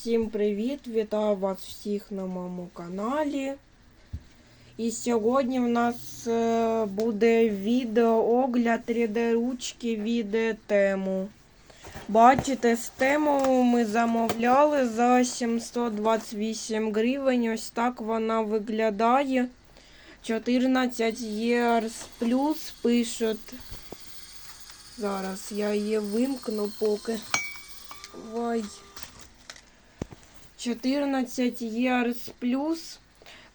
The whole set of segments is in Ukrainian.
всім привіт! Вітаю вас всіх на моєму каналі. І сьогодні в нас е, буде відеоогляд 3D ручки від тему. Бачите, з тему ми замовляли за 728 гривень. Ось так вона виглядає. 14 years плюс пишуть. Зараз я її вимкну поки. Ой. 14 years плюс.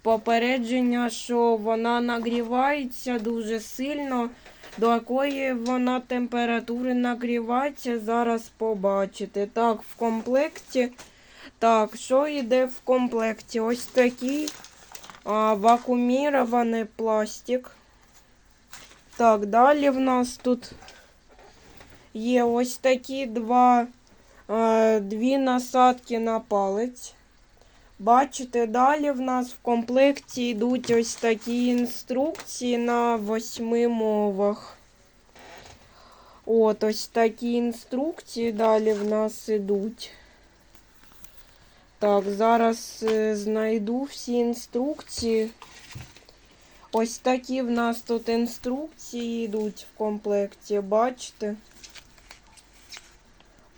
Попередження, що вона нагрівається дуже сильно. До якої вона температури нагрівається, зараз побачите. Так, в комплекті. Так, що йде в комплекті? Ось такий а, вакуумірований пластик. Так, далі в нас тут є ось такі два, дві насадки на палець. Бачите, далі в нас в комплекті йдуть ось такі інструкції на восьми мовах. От ось такі інструкції далі в нас ідуть. Так, зараз е, знайду всі інструкції. Ось такі в нас тут інструкції йдуть в комплекті, бачите?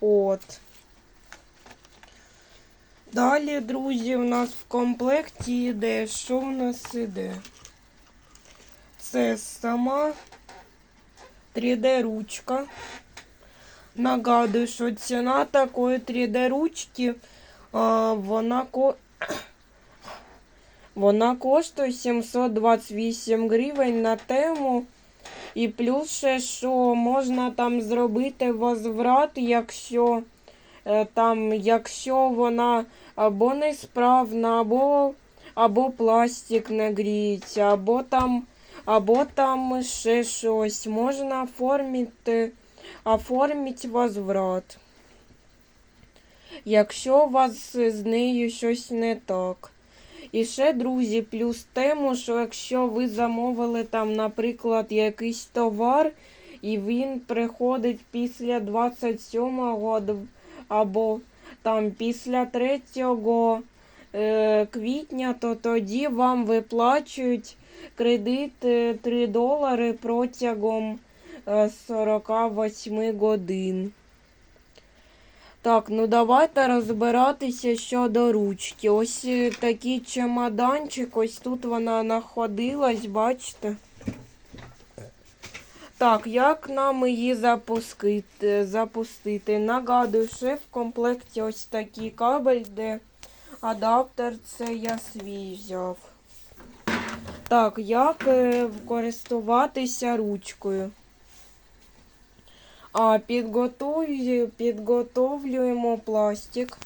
От. Далі, друзі, в нас в комплекті йде. Що в нас іде? Це сама 3D ручка. Нагадую, що ціна такої 3D ручки а, вона ко... вона коштує 728 гривень на тему. І плюс ще, що можна там зробити возврат, якщо е, там, якщо вона або несправна, або, або пластик не гріється, або там, або там ще щось. Можна оформити, оформити возврат. Якщо у вас з нею щось не так. І ще, друзі, плюс тему, що якщо ви замовили там, наприклад, якийсь товар, і він приходить після 27-го або там після 3 е, квітня, то тоді вам виплачують кредит 3 долари протягом е, 48 годин. Так, ну давайте розбиратися щодо ручки. Ось е, такий чемоданчик, ось тут вона знаходилась, бачите? Так, як нам її запустити? запустити? Нагадую, що в комплекті ось такий кабель, де адаптер це я свій взяв. Так, як е, користуватися ручкою? А, підготовлю, підготовлюємо пластик.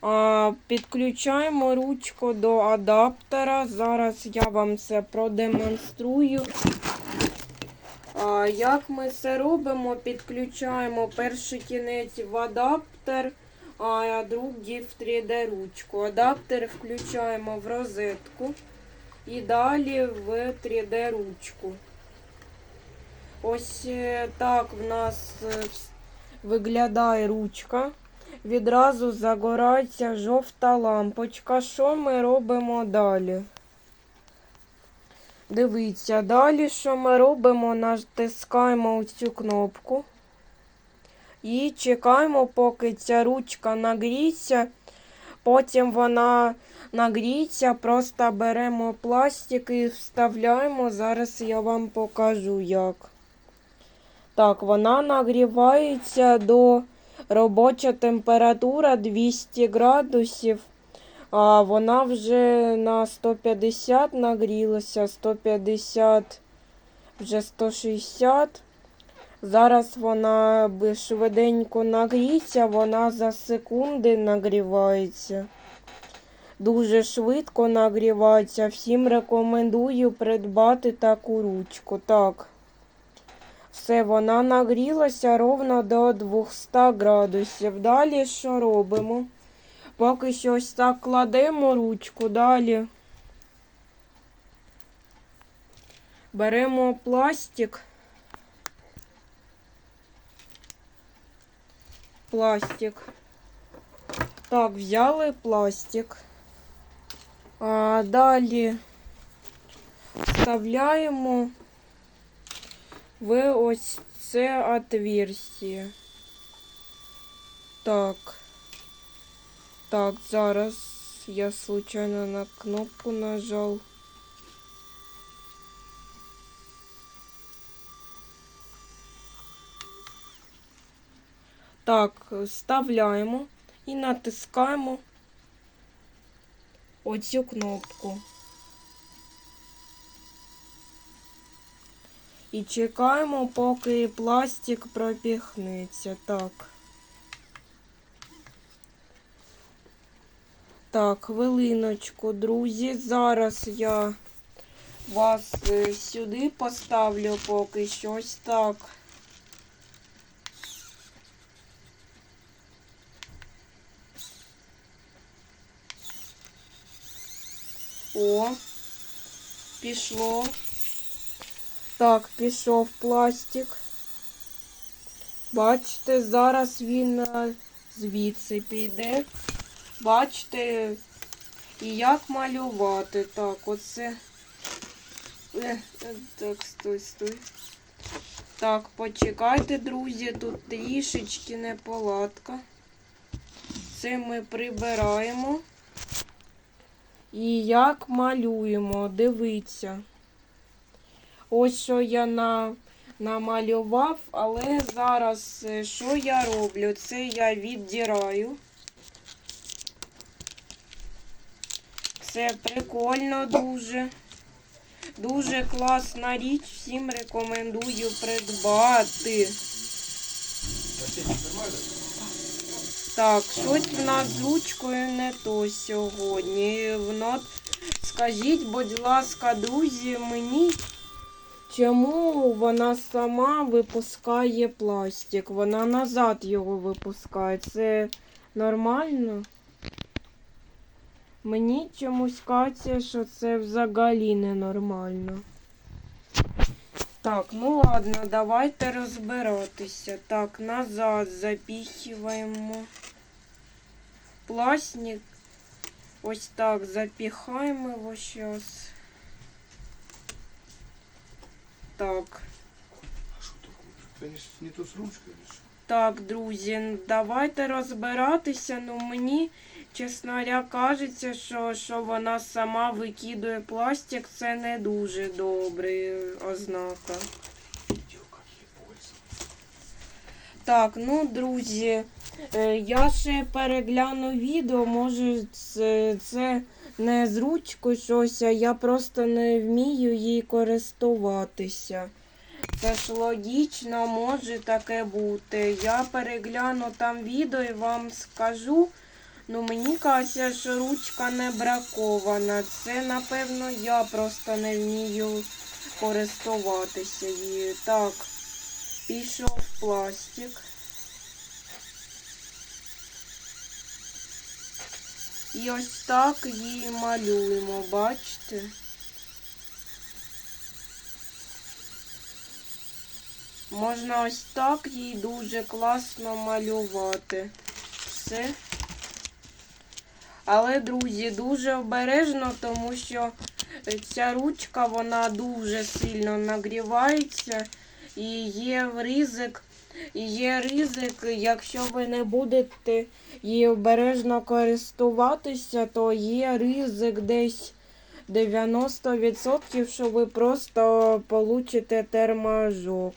А, Підключаємо ручку до адаптера. Зараз я вам це продемонструю. А, Як ми це робимо? Підключаємо перший кінець в адаптер, а другий в 3D ручку. Адаптер включаємо в розетку і далі в 3D ручку. Ось е, так в нас е, виглядає ручка. Відразу загорається жовта лампочка. Що ми робимо далі? Дивіться, далі, що ми робимо, натискаємо цю кнопку і чекаємо, поки ця ручка нагріється. Потім вона нагріється, просто беремо пластик і вставляємо. Зараз я вам покажу як. Так, вона нагрівається до робоча температура 200 градусів. А вона вже на 150 нагрілася, 150, вже 160. Зараз вона швиденько нагріється, вона за секунди нагрівається. Дуже швидко нагрівається. Всім рекомендую придбати таку ручку. Так. Все, вона нагрілася ровно до 200 градусів. Далі що робимо? Поки що ось так кладемо ручку, далі беремо пластик. Пластик. Так, взяли пластик. А далі вставляємо в ось це отверстие. Так. Так, зараз я случайно на кнопку нажав. Так, вставляємо і натискаємо оцю кнопку. І чекаємо, поки пластик пропіхнеться. Так. Так, хвилиночку, друзі. Зараз я вас е, сюди поставлю поки щось так. О, пішло. Так, пішов пластик. Бачите, зараз він е, звідси піде. Бачите, і як малювати. Так, оце. Е, е, так, стой, стой. Так, почекайте, друзі, тут трішечки неполадка. Це ми прибираємо. І як малюємо, дивіться. Ось що я на, намалював, але зараз е, що я роблю? Це я віддіраю. Це прикольно дуже. Дуже класна річ. Всім рекомендую придбати. Так, щось в нас з ручкою не то сьогодні. Воно... Скажіть, будь ласка, друзі, мені, чому вона сама випускає пластик? Вона назад його випускає. Це нормально? Мені чомусь кажеться, що це взагалі ненормально. Так, ну ладно, давайте розбиратися. Так, назад запихиваємо. Пластик. Ось так запихаємо його зараз. Так. А що таке? Це не, не то з ручкою? Так, друзі, давайте розбиратися. Ну мені, чесно кажеться, що, що вона сама викидує пластик, це не дуже добре ознака. Так, ну, друзі, е, я ще перегляну відео, може це, це не з ручкою щось, а я просто не вмію їй користуватися. Це ж логічно, може таке бути. Я перегляну там відео і вам скажу. Ну, мені кажеться, що ручка не бракована. Це, напевно, я просто не вмію користуватися її. Так, пішов пластик. І ось так її малюємо, бачите? Можна ось так їй дуже класно малювати. Все. Але, друзі, дуже обережно, тому що ця ручка вона дуже сильно нагрівається і є ризик, є ризик, якщо ви не будете її обережно користуватися, то є ризик десь 90%, що ви просто получите термоожог.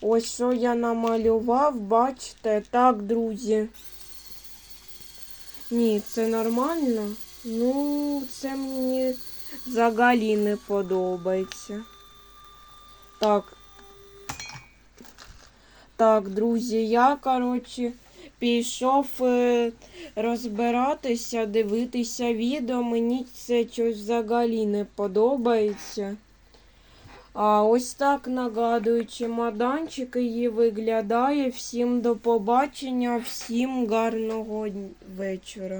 Ось що я намалював, бачите, так, друзі. Ні, це нормально. Ну, це мені взагалі не подобається. Так. Так, друзі, я, коротше, пішов е, розбиратися, дивитися відео. Мені це щось взагалі не подобається. А ось так нагадую, чемоданчик її виглядає. Всім до побачення, всім гарного вечора.